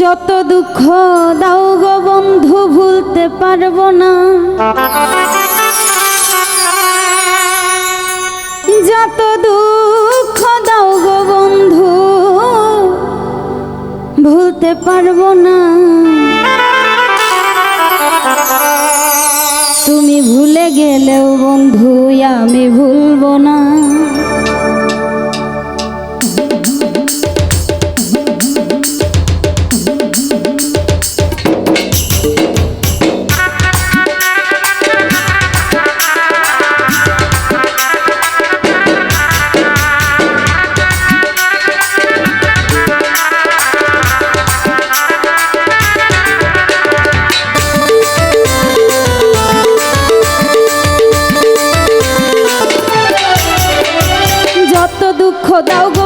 যত দুঃখ দাও গো বন্ধু, ভুলতে পারব না। যত দুঃখ দাও গো বন্ধু, ভুলতে পারব না। তুমি ভুলে গেলেও বন্ধু, আমি ভুলবো না। দাও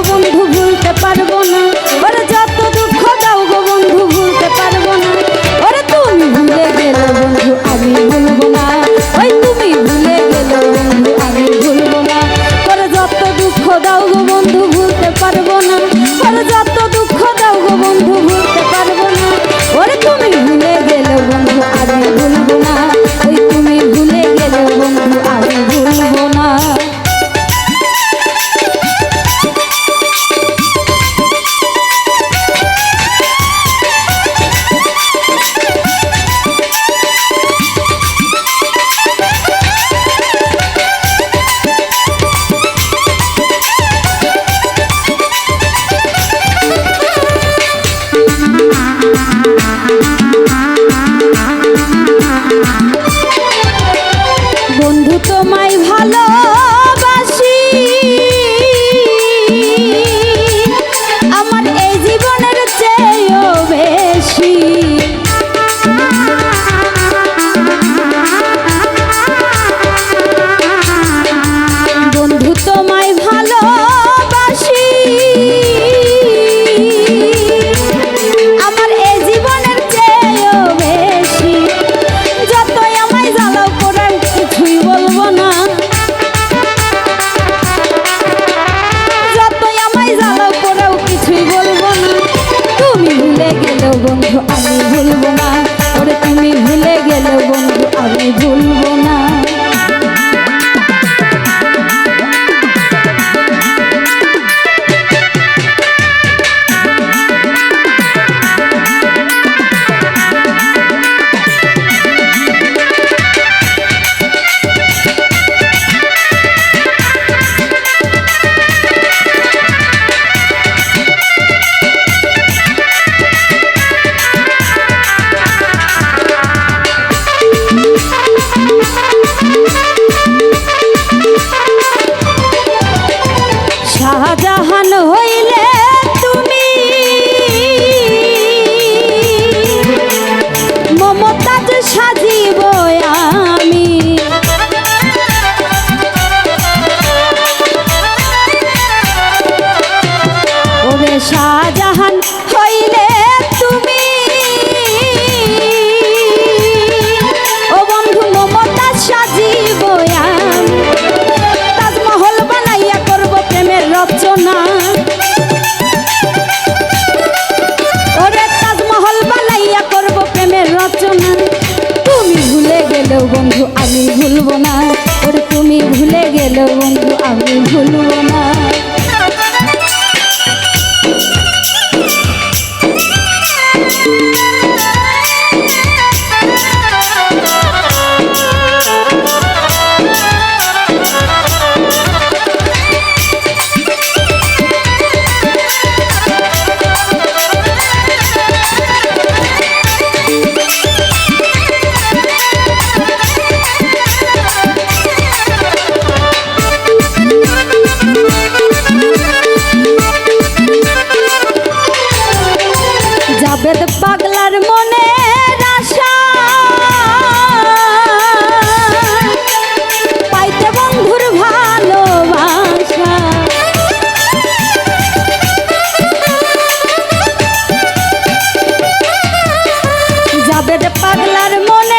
রচনা ওরে তাজমহল বানাইয়া করব প্রেমের রচনা। তুমি ভুলে গেলেও বন্ধু, আমি ভুলবো না। ওরে তুমি ভুলে গেলেও বন্ধু, আমি ভুলবো না। পাগলার মনে